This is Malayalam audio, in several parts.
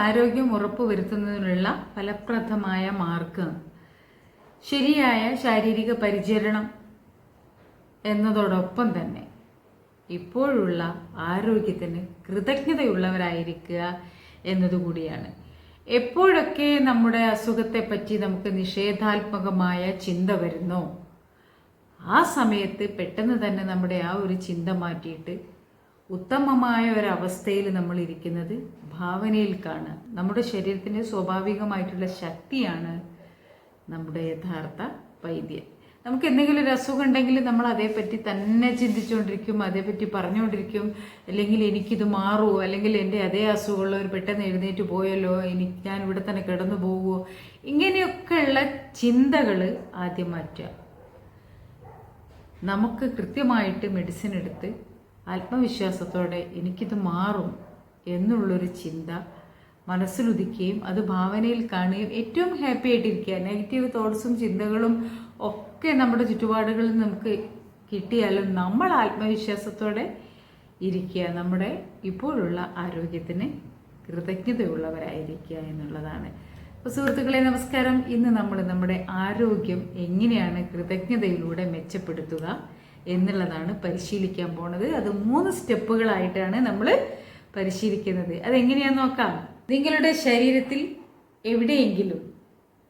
ആരോഗ്യം ഉറപ്പുവരുത്തുന്നതിനുള്ള ഫലപ്രദമായ മാർഗം ശരിയായ ശാരീരിക പരിചരണം എന്നതോടൊപ്പം തന്നെ ഇപ്പോഴുള്ള ആരോഗ്യത്തിന് കൃതജ്ഞതയുള്ളവരായിരിക്കുക എന്നതുകൂടിയാണ്. എപ്പോഴൊക്കെ നമ്മുടെ അസുഖത്തെപ്പറ്റി നമുക്ക് നിഷേധാത്മകമായ ചിന്ത വരുന്നോ? ആ സമയത്ത് പെട്ടെന്ന് തന്നെ നമ്മുടെ ആ ഒരു ചിന്ത മാറ്റിയിട്ട് ഉത്തമമായ ഒരവസ്ഥയിൽ നമ്മൾ ഇരിക്കുന്നത് ഭാവനയിൽ കാണുക. നമ്മുടെ ശരീരത്തിന്റെ സ്വാഭാവികമായിട്ടുള്ള ശക്തിയാണ് നമ്മുടെ യഥാർത്ഥ വൈദ്യം നമുക്ക് എന്തെങ്കിലും ഒരു അസുഖം ഉണ്ടെങ്കിൽ നമ്മൾ അതേപ്പറ്റി തന്നെ ചിന്തിച്ചുകൊണ്ടിരിക്കും അതേപ്പറ്റി പറഞ്ഞുകൊണ്ടിരിക്കും. അല്ലെങ്കിൽ എനിക്കിത് മാറുമോ അല്ലെങ്കിൽ എന്റെ അതേ അസുഖമുള്ളവർ പെട്ടെന്ന് എഴുന്നേറ്റ് പോയല്ലോ എനിക്ക് ഞാൻ ഇവിടെ തന്നെ കിടന്നു പോകുമോ ഇങ്ങനെയൊക്കെയുള്ള ചിന്തകൾ ആദ്യം മാറ്റുക. നമുക്ക് കൃത്യമായിട്ട് മെഡിസിൻ എടുത്ത് ആത്മവിശ്വാസത്തോടെ എനിക്കിത് മാറും എന്നുള്ളൊരു ചിന്ത മനസ്സിലുദിക്കുകയും അത് ഭാവനയിൽ കാണുകയും ഏറ്റവും ഹാപ്പി ആയിട്ടിരിക്കുക. നെഗറ്റീവ് തോട്ട്സും ചിന്തകളും ഒക്കെ നമ്മുടെ ചുറ്റുപാടുകളിൽ നമുക്ക് കിട്ടിയാലും നമ്മൾ ആത്മവിശ്വാസത്തോടെ ഇരിക്കുക. നമ്മുടെ ഇപ്പോഴുള്ള ആരോഗ്യത്തിന് കൃതജ്ഞതയുള്ളവരായിരിക്കുക എന്നുള്ളതാണ്. അപ്പോൾ സുഹൃത്തുക്കളെ നമസ്കാരം. ഇന്ന് നമ്മൾ നമ്മുടെ ആരോഗ്യം എങ്ങനെയാണ് കൃതജ്ഞതയിലൂടെ മെച്ചപ്പെടുത്തുക? എന്നുള്ളതാണ് പരിശീലിക്കാൻ പോണത്. അത് മൂന്ന് സ്റ്റെപ്പുകളായിട്ടാണ് നമ്മൾ പരിശീലിക്കുന്നത്. അതെങ്ങനെയാന്ന് നോക്കാം. നിങ്ങളുടെ ശരീരത്തിൽ എവിടെയെങ്കിലും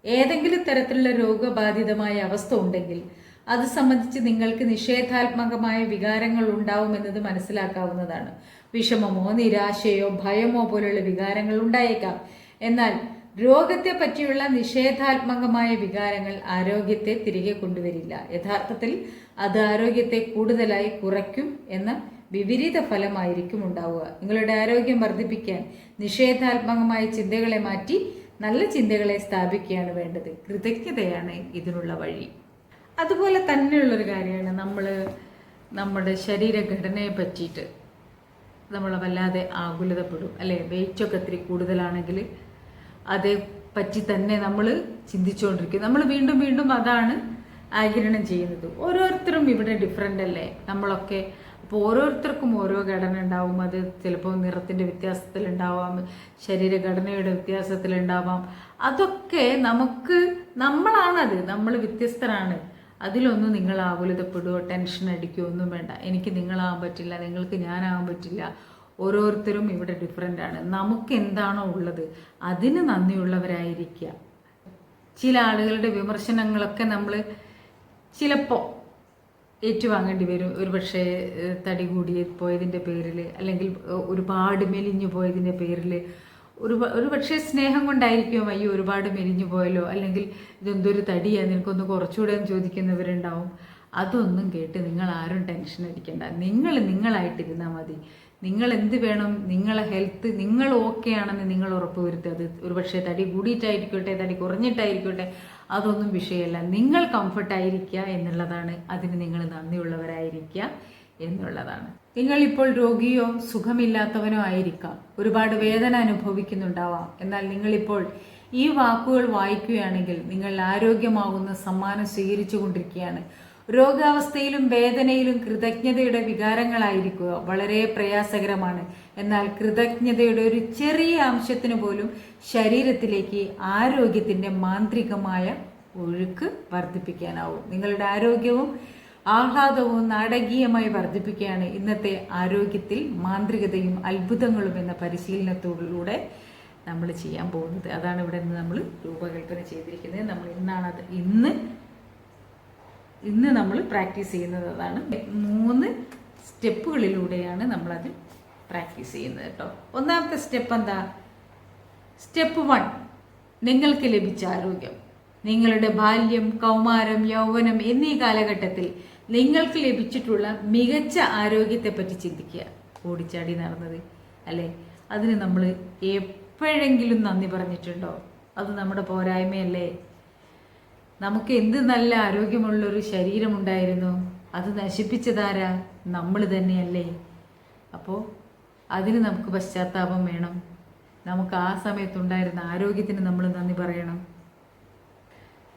ഏതെങ്കിലും തരത്തിലുള്ള രോഗബാധിതമായ അവസ്ഥ ഉണ്ടെങ്കിൽ അത് സംബന്ധിച്ച് നിങ്ങൾക്ക് നിഷേധാത്മകമായ വികാരങ്ങൾ ഉണ്ടാവുമെന്നത് മനസ്സിലാക്കാവുന്നതാണ്. വിഷമമോ നിരാശയോ ഭയമോ പോലുള്ള വികാരങ്ങൾ ഉണ്ടായേക്കാം. എന്നാൽ രോഗത്തെ പറ്റിയുള്ള നിഷേധാത്മകമായ വികാരങ്ങൾ ആരോഗ്യത്തെ തിരികെ കൊണ്ടുവരില്ല. യഥാർത്ഥത്തിൽ അത് ആരോഗ്യത്തെ കൂടുതലായി കുറയ്ക്കും എന്ന വിപരീത ഫലമായിരിക്കും ഉണ്ടാവുക. നിങ്ങളുടെ ആരോഗ്യം വർദ്ധിപ്പിക്കാൻ നിഷേധാത്മകമായ ചിന്തകളെ മാറ്റി നല്ല ചിന്തകളെ സ്ഥാപിക്കുകയാണ് വേണ്ടത്. കൃതജ്ഞതയാണ് ഇതിനുള്ള വഴി. അതുപോലെ തന്നെയുള്ളൊരു കാര്യമാണ് നമ്മൾ നമ്മുടെ ശരീരഘടനയെ പറ്റിയിട്ട്. നമ്മൾ വല്ലാതെ ആകുലതപ്പെടും. അല്ലേ? വെയിറ്റൊക്കെ ഇത്തിരി കൂടുതലാണെങ്കിൽ അതേ പറ്റി തന്നെ നമ്മൾ ചിന്തിച്ചുകൊണ്ടിരിക്കും നമ്മൾ വീണ്ടും വീണ്ടും അതാണ് ആകിരണം ചെയ്യുന്നത്. ഓരോരുത്തരും ഇവിടെ ഡിഫറെന്റ് അല്ലേ? നമ്മളൊക്കെ അപ്പോൾ ഓരോരുത്തർക്കും ഓരോ ഘടന ഉണ്ടാവും. അത് ചിലപ്പോൾ നിറത്തിന്റെ വ്യത്യാസത്തിലുണ്ടാവാം ശരീരഘടനയുടെ വ്യത്യാസത്തിലുണ്ടാവാം. അതൊക്കെ നമുക്ക് നമ്മളാണത്. നമ്മൾ വ്യത്യസ്തരാണ്. അതിലൊന്നും നിങ്ങൾ ആകുലതപ്പെടുകയോ ടെൻഷൻ അടിക്കുകയോ ഒന്നും വേണ്ട. എനിക്ക് നിങ്ങളാകാൻ പറ്റില്ല. നിങ്ങൾക്ക് ഞാനാകാൻ പറ്റില്ല. ഓരോരുത്തരും ഇവിടെ ഡിഫറെന്റ് ആണ്. നമുക്ക് എന്താണോ ഉള്ളത് അതിന് നന്ദിയുള്ളവരായിരിക്കുക ചില ആളുകളുടെ വിമർശനങ്ങളൊക്കെ നമ്മൾ ചിലപ്പോൾ ഏറ്റുവാങ്ങേണ്ടി വരും. ഒരു പക്ഷേ ഏഹ്, തടി കൂടി പോയതിന്റെ പേരിൽ അല്ലെങ്കിൽ ഒരുപാട് മെലിഞ്ഞു പോയതിന്റെ പേരിൽ ഒരു ഒരു പക്ഷേ സ്നേഹം കൊണ്ടായിരിക്കും അയ്യോ ഒരുപാട് മെലിഞ്ഞു പോയല്ലോ അല്ലെങ്കിൽ ഇതെന്തൊരു തടിയാണ് നിനക്കൊന്ന് കുറച്ചുകൂടെ ചോദിക്കുന്നവരുണ്ടാവും. അതൊന്നും കേട്ട് നിങ്ങൾ ആരും ടെൻഷൻ അടിക്കണ്ട. നിങ്ങൾ നിങ്ങളായിട്ടിരുന്നാൽ മതി. നിങ്ങൾ എന്ത് വേണം? നിങ്ങളെ ഹെൽത്ത് നിങ്ങൾ ഓക്കെ ആണെന്ന് നിങ്ങൾ ഉറപ്പ് വരുത്തുക അത് ഒരു പക്ഷേ തടി കൂടിയിട്ടായിരിക്കട്ടെ തടി കുറഞ്ഞിട്ടായിരിക്കട്ടെ അതൊന്നും വിഷയമല്ല. നിങ്ങൾ കംഫർട്ടായിരിക്കുക എന്നുള്ളതാണ് അതിന് നിങ്ങൾ നന്ദിയുള്ളവരായിരിക്കുക എന്നുള്ളതാണ്. നിങ്ങളിപ്പോൾ രോഗിയോ സുഖമില്ലാത്തവനോ ആയിരിക്കാം. ഒരുപാട് വേദന അനുഭവിക്കുന്നുണ്ടാവാം. എന്നാൽ നിങ്ങളിപ്പോൾ ഈ വാക്കുകൾ വായിക്കുകയാണെങ്കിൽ നിങ്ങൾ ആരോഗ്യമാകുന്ന സമ്മാനം സ്വീകരിച്ചു കൊണ്ടിരിക്കുകയാണ് രോഗാവസ്ഥയിലും വേദനയിലും കൃതജ്ഞതയുടെ വികാരങ്ങളായിരിക്കുക വളരെ പ്രയാസകരമാണ്. എന്നാൽ കൃതജ്ഞതയുടെ ഒരു ചെറിയ അംശത്തിന് പോലും ശരീരത്തിലേക്ക് ആരോഗ്യത്തിന്റെ മാന്ത്രികമായ ഒഴുക്ക് വർദ്ധിപ്പിക്കാനാവും. നിങ്ങളുടെ ആരോഗ്യവും ആഹ്ലാദവും നാടകീയമായി വർദ്ധിപ്പിക്കുകയാണ് ഇന്നത്തെ ആരോഗ്യത്തിൽ മാന്ത്രികതയും അത്ഭുതങ്ങളും എന്ന പരിശീലനത്തോടുകൂടെ നമ്മൾ ചെയ്യാൻ പോകുന്നത്. അതാണ് ഇവിടെ നിന്ന് നമ്മൾ രൂപകൽപ്പന ചെയ്തിരിക്കുന്നത്. നമ്മൾ ഇന്നാണ് ഇന്ന് ഇന്ന് നമ്മൾ പ്രാക്ടീസ് ചെയ്യുന്നത് അതാണ് മൂന്ന് സ്റ്റെപ്പുകളിലൂടെയാണ് നമ്മളത് പ്രാക്ടീസ് ചെയ്യുന്നത് കേട്ടോ. ഒന്നാമത്തെ സ്റ്റെപ്പ് എന്താ? സ്റ്റെപ്പ് വൺ നിങ്ങൾക്ക് ലഭിച്ച ആരോഗ്യം. നിങ്ങളുടെ ബാല്യം കൗമാരം യൗവനം എന്നീ കാലഘട്ടത്തിൽ നിങ്ങൾക്ക് ലഭിച്ചിട്ടുള്ള മികച്ച ആരോഗ്യത്തെപ്പറ്റി ചിന്തിക്കുക. ഓടിച്ചാടി നടന്നത് അല്ലേ? അതിന് നമ്മൾ എപ്പോഴെങ്കിലും നന്ദി പറഞ്ഞിട്ടുണ്ടോ? അത് നമ്മുടെ പോരായ്മയല്ലേ? നമുക്ക് എന്ത് നല്ല ആരോഗ്യമുള്ളൊരു ശരീരമുണ്ടായിരുന്നു. അത് നശിപ്പിച്ചതാരാ? നമ്മൾ തന്നെയല്ലേ. അപ്പോൾ അതിന് നമുക്ക് പശ്ചാത്താപം വേണം. നമുക്ക് ആ സമയത്തുണ്ടായിരുന്ന ആരോഗ്യത്തിന് നമ്മൾ നന്ദി പറയണം.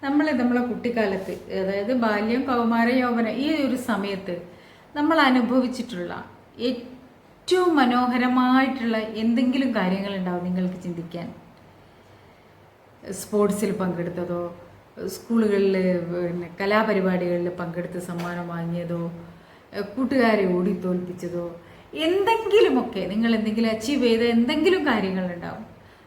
നമ്മൾ നമ്മളെ കുട്ടിക്കാലത്ത് അതായത് ബാല്യം കൗമാര യൗവന ഈ ഒരു സമയത്ത് നമ്മൾ അനുഭവിച്ചിട്ടുള്ള ഏറ്റവും മനോഹരമായിട്ടുള്ള എന്തെങ്കിലും കാര്യങ്ങളുണ്ടാവും നിങ്ങൾക്ക് ചിന്തിക്കാൻ. സ്പോർട്സിൽ പങ്കെടുത്തതോ സ്കൂളുകളിൽ പിന്നെ കലാപരിപാടികളിൽ പങ്കെടുത്ത് സമ്മാനം വാങ്ങിയതോ കൂട്ടുകാരെ ഓടി തോൽപ്പിച്ചതോ എന്തെങ്കിലുമൊക്കെ നിങ്ങൾ എന്തെങ്കിലും അച്ചീവ് ചെയ്ത എന്തെങ്കിലും കാര്യങ്ങളുണ്ടാവും.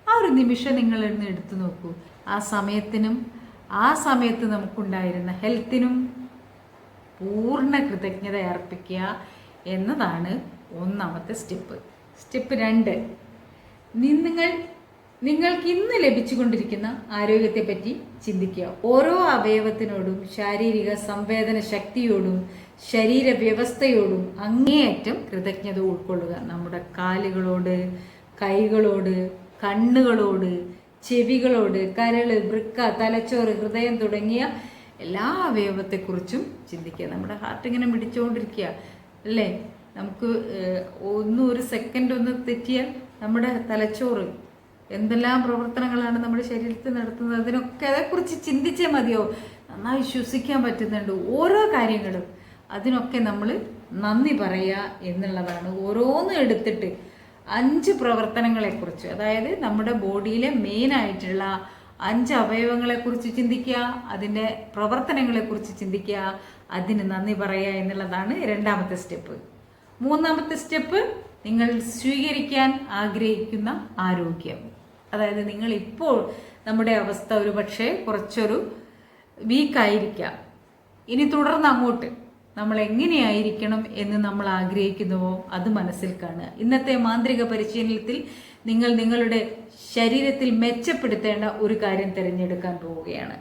ആ ഒരു നിമിഷം നിങ്ങൾ ഇന്ന് എടുത്തു നോക്കൂ. ആ സമയത്തിനും ആ സമയത്ത് നമുക്കുണ്ടായിരുന്ന ഹെൽത്തിനും പൂർണ കൃതജ്ഞത അർപ്പിക്കുക എന്നതാണ് ഒന്നാമത്തെ സ്റ്റെപ്പ്. സ്റ്റെപ്പ് രണ്ട് നിങ്ങൾ നിങ്ങൾക്ക് ഇന്ന് ലഭിച്ചുകൊണ്ടിരിക്കുന്ന ആരോഗ്യത്തെ പറ്റി ചിന്തിക്കുക. ഓരോ അവയവത്തിനോടും ശാരീരിക സംവേദന ശക്തിയോടും ശരീര വ്യവസ്ഥയോടും അങ്ങേയറ്റം കൃതജ്ഞത ഉൾക്കൊള്ളുക. നമ്മുടെ കാലുകളോട് കൈകളോട് കണ്ണുകളോട് ചെവികളോട് കരൾ വൃക്ക തലച്ചോറ് ഹൃദയം തുടങ്ങിയ എല്ലാ അവയവത്തെക്കുറിച്ചും ചിന്തിക്കുക. നമ്മുടെ ഹാർട്ട് ഇങ്ങനെ മിടിച്ചുകൊണ്ടിരിക്കുക അല്ലേ? നമുക്ക് ഒന്ന് ഒരു സെക്കൻഡ് ഒന്ന് തെറ്റിയാൽ നമ്മുടെ തലച്ചോറ് എന്തെല്ലാം പ്രവർത്തനങ്ങളാണ് നമ്മുടെ ശരീരത്തിൽ നടത്തുന്നത്? അതിനൊക്കെ അതേക്കുറിച്ച് ചിന്തിച്ചേ മതിയോ? നന്നായി ശ്വസിക്കാൻ പറ്റുന്നുണ്ട് ഓരോ കാര്യങ്ങളും. അതിനൊക്കെ നമ്മൾ നന്ദി പറയുക എന്നുള്ളതാണ്. ഓരോന്നും എടുത്തിട്ട് അഞ്ച് പ്രവർത്തനങ്ങളെക്കുറിച്ച്. അതായത് നമ്മുടെ ബോഡിയിലെ മെയിനായിട്ടുള്ള അഞ്ച് അവയവങ്ങളെക്കുറിച്ച് ചിന്തിക്കുക അതിന്റെ പ്രവർത്തനങ്ങളെക്കുറിച്ച് ചിന്തിക്കുക അതിന് നന്ദി പറയുക എന്നുള്ളതാണ് രണ്ടാമത്തെ സ്റ്റെപ്പ്. മൂന്നാമത്തെ സ്റ്റെപ്പ് നിങ്ങൾ സ്വീകരിക്കാൻ ആഗ്രഹിക്കുന്ന ആരോഗ്യം. അതായത് നിങ്ങൾ ഇപ്പോൾ നമ്മുടെ അവസ്ഥ ഒരു പക്ഷേ കുറച്ചൊരു വീക്കായിരിക്കാം. ഇനി തുടർന്ന് അങ്ങോട്ട് നമ്മൾ എങ്ങനെയായിരിക്കണം എന്ന് നമ്മൾ ആഗ്രഹിക്കുന്നുവോ അത് മനസ്സിൽ കാണുക. ഇന്നത്തെ മാന്ത്രിക പരിശീലനത്തിൽ നിങ്ങൾ നിങ്ങളുടെ ശരീരത്തിൽ മെച്ചപ്പെടുത്തേണ്ട ഒരു കാര്യം തിരഞ്ഞെടുക്കാൻ പോവുകയാണ്.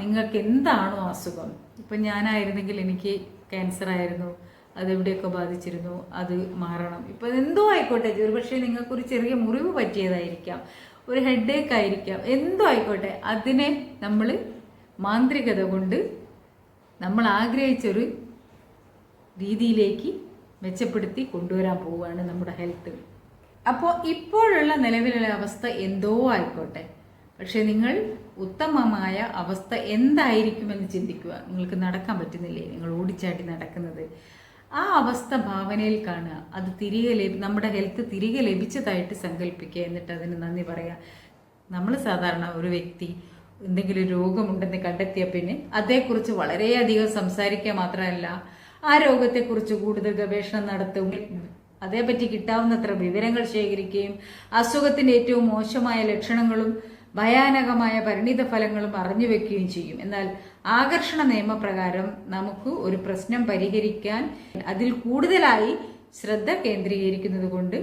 നിങ്ങൾക്ക് എന്താണോ അസുഖം? ഇപ്പം ഞാനായിരുന്നെങ്കിൽ എനിക്ക് ക്യാൻസർ ആയിരുന്നു. അതെവിടെയൊക്കെ ബാധിച്ചിരുന്നു? അത് മാറണം. ഇപ്പം എന്തോ ആയിക്കോട്ടെ ഒരുപക്ഷെ നിങ്ങൾക്കൊരു ചെറിയ മുറിവ് പറ്റിയതായിരിക്കാം ഒരു ഹെഡേക്ക് ആയിരിക്കാം എന്തോ ആയിക്കോട്ടെ. അതിനെ നമ്മൾ മാന്ത്രികത കൊണ്ട് നമ്മൾ ആഗ്രഹിച്ചൊരു രീതിയിലേക്ക് മെച്ചപ്പെടുത്തി കൊണ്ടുവരാൻ പോവുകയാണ് നമ്മുടെ ഹെൽത്ത്. അപ്പോൾ ഇപ്പോഴുള്ള നിലവിലുള്ള അവസ്ഥ എന്തോ ആയിക്കോട്ടെ. പക്ഷേ നിങ്ങൾ ഉത്തമമായ അവസ്ഥ എന്തായിരിക്കുമെന്ന് ചിന്തിക്കുക. നിങ്ങൾക്ക് നടക്കാൻ പറ്റുന്നില്ലേ? നിങ്ങൾ ഓടിച്ചാടി നടക്കുന്നത്. ആ അവസ്ഥ ഭാവനയിൽ കാണുക. അത് തിരികെ ലഭി നമ്മുടെ ഹെൽത്ത് തിരികെ ലഭിച്ചതായിട്ട് സങ്കല്പിക്കുക എന്നിട്ട് അതിന് നന്ദി പറയുക. നമ്മൾ സാധാരണ ഒരു വ്യക്തി എന്തെങ്കിലും രോഗമുണ്ടെന്ന് കണ്ടെത്തിയ പിന്നെ അതേക്കുറിച്ച് വളരെയധികം സംസാരിക്കുക മാത്രമല്ല ആ രോഗത്തെക്കുറിച്ച് കൂടുതൽ ഗവേഷണം നടത്തും. അതേപറ്റി കിട്ടാവുന്നത്ര വിവരങ്ങൾ ശേഖരിക്കുകയും അസുഖത്തിന്റെ ഏറ്റവും മോശമായ ലക്ഷണങ്ങളും ഭയാനകമായ പരിണിത ഫലങ്ങളും അറിഞ്ഞു വെക്കുകയും ചെയ്യും. എന്നാൽ ആകർഷണ നിയമപ്രകാരം നമുക്ക് ഒരു പ്രശ്നം പരിഹരിക്കാൻ അതിൽ കൂടുതലായി ശ്രദ്ധ കേന്ദ്രീകരിക്കുന്നത് കൊണ്ട്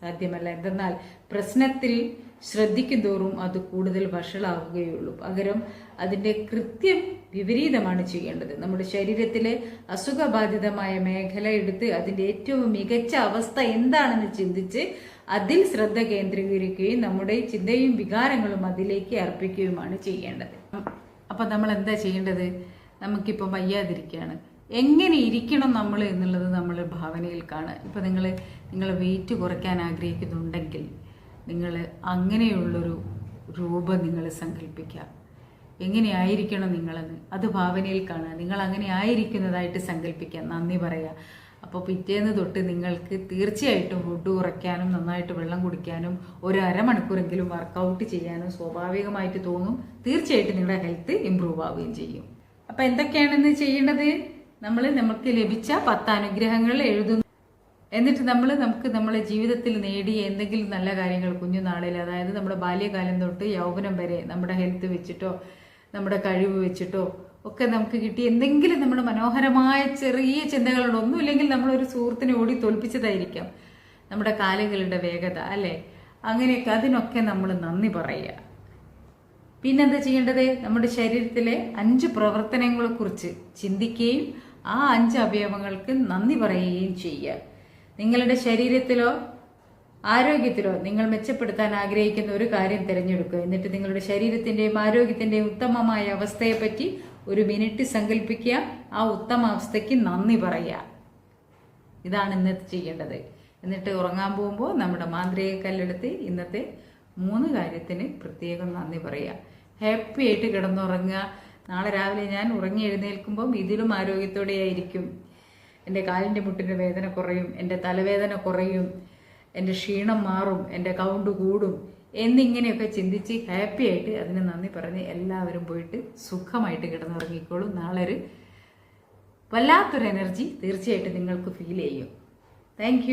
സാധ്യമല്ല. എന്തെന്നാൽ പ്രശ്നത്തിൽ ശ്രദ്ധിക്കും തോറും അത് കൂടുതൽ വഷളാവുകയുള്ളൂ. പകരം അതിന്റെ കൃത്യം വിപരീതമാണ് ചെയ്യേണ്ടത്. നമ്മുടെ ശരീരത്തിലെ അസുഖബാധിതമായ മേഖല എടുത്ത് അതിന്റെ ഏറ്റവും മികച്ച അവസ്ഥ എന്താണെന്ന് ചിന്തിച്ച് അതിൽ ശ്രദ്ധ കേന്ദ്രീകരിക്കുകയും നമ്മുടെ ചിന്തയും വികാരങ്ങളും അതിലേക്ക് അർപ്പിക്കുകയുമാണ് ചെയ്യേണ്ടത്. അപ്പം നമ്മൾ എന്താ ചെയ്യേണ്ടത്? നമുക്കിപ്പം വയ്യാതിരിക്കുകയാണ്. എങ്ങനെ ഇരിക്കണം നമ്മൾ എന്നുള്ളത് നമ്മൾ ഭാവനയിൽ കാണുക. ഇപ്പം നിങ്ങൾ നിങ്ങൾ വെയിറ്റ് കുറയ്ക്കാൻ ആഗ്രഹിക്കുന്നുണ്ടെങ്കിൽ നിങ്ങൾ അങ്ങനെയുള്ളൊരു രൂപം നിങ്ങൾ സങ്കല്പിക്കുക. എങ്ങനെയായിരിക്കണം നിങ്ങളെന്ന്? അത് ഭാവനയിൽ കാണുക. നിങ്ങൾ അങ്ങനെ ആയിരിക്കുന്നതായിട്ട് സങ്കല്പിക്കുക. നന്ദി പറയുക. അപ്പോൾ പിറ്റേന്ന് തൊട്ട് നിങ്ങൾക്ക് തീർച്ചയായിട്ടും ഫുഡ് കുറയ്ക്കാനും നന്നായിട്ട് വെള്ളം കുടിക്കാനും ഒരു അരമണിക്കൂറെങ്കിലും വർക്കൗട്ട് ചെയ്യാനും സ്വാഭാവികമായിട്ട് തോന്നും. തീർച്ചയായിട്ടും നിങ്ങളുടെ ഹെൽത്ത് ഇമ്പ്രൂവ് ആവുകയും ചെയ്യും. അപ്പോൾ എന്തൊക്കെയാണെന്ന് ചെയ്യേണ്ടത്? നമ്മൾ നമുക്ക് ലഭിച്ച പത്ത് അനുഗ്രഹങ്ങൾ എഴുതുന്നു. എന്നിട്ട് നമ്മൾ നമുക്ക് നമ്മുടെ ജീവിതത്തിൽ നേടിയ എന്തെങ്കിലും നല്ല കാര്യങ്ങൾ കുഞ്ഞുനാളിൽ അതായത് നമ്മുടെ ബാല്യകാലം തൊട്ട് യൗവനം വരെ നമ്മുടെ ഹെൽത്ത് വെച്ചിട്ടോ നമ്മുടെ കഴിവ് വെച്ചിട്ടോ ഒക്കെ നമുക്ക് കിട്ടി. എന്തെങ്കിലും നമ്മുടെ മനോഹരമായ ചെറിയ ചിന്തകളുണ്ട് ഒന്നുമില്ലെങ്കിൽ നമ്മളൊരു സുഹൃത്തിനെ ഓടി തോൽപ്പിച്ചതായിരിക്കാം. നമ്മുടെ കാലുകളുടെ വേഗത അല്ലേ? അങ്ങനെയൊക്കെ അതിനൊക്കെ നമ്മൾ നന്ദി പറയുക. പിന്നെന്താ ചെയ്യേണ്ടത്? നമ്മുടെ ശരീരത്തിലെ അഞ്ച് പ്രവർത്തനങ്ങളെ കുറിച്ച് ചിന്തിക്കുകയും ആ അഞ്ച് അവയവങ്ങൾക്ക് നന്ദി പറയുകയും ചെയ്യുക. നിങ്ങളുടെ ശരീരത്തിലോ ആരോഗ്യത്തിലോ നിങ്ങൾ മെച്ചപ്പെടുത്താൻ ആഗ്രഹിക്കുന്ന ഒരു കാര്യം തിരഞ്ഞെടുക്കുക. എന്നിട്ട് നിങ്ങളുടെ ശരീരത്തിന്റെയും ആരോഗ്യത്തിന്റെയും ഉത്തമമായ അവസ്ഥയെപ്പറ്റി ഒരു മിനിറ്റ് സങ്കല്പിക്കുക ആ ഉത്തമ അവസ്ഥയ്ക്ക് നന്ദി പറയുക. ഇതാണ് ഇന്നത്തെ ചെയ്യേണ്ടത്. എന്നിട്ട് ഉറങ്ങാൻ പോകുമ്പോൾ നമ്മുടെ മാന്ത്രിക കല്ലെടുത്ത് ഇന്നത്തെ മൂന്ന് കാര്യത്തിന് പ്രത്യേകം നന്ദി പറയുക. ഹാപ്പി ആയിട്ട് കിടന്നുറങ്ങുക. നാളെ രാവിലെ ഞാൻ ഉറങ്ങി എഴുന്നേൽക്കുമ്പം ഇതിലും ആരോഗ്യത്തോടെയായിരിക്കും. എന്റെ കാലിന്റെ മുട്ടിന്റെ വേദന കുറയും. എന്റെ തലവേദന കുറയും. എന്റെ ക്ഷീണം മാറും എന്റെ കൗണ്ട് കൂടും എന്നിങ്ങനെയൊക്കെ ചിന്തിച്ച് ഹാപ്പി ആയിട്ട് അതിന് നന്ദി പറഞ്ഞ് എല്ലാവരും പോയിട്ട് സുഖമായിട്ട് കിടന്നുറങ്ങിക്കോളും. നാളെ ഒരു വല്ലാത്തൊരു എനർജി തീർച്ചയായിട്ടും നിങ്ങൾക്ക് ഫീൽ ചെയ്യും. താങ്ക്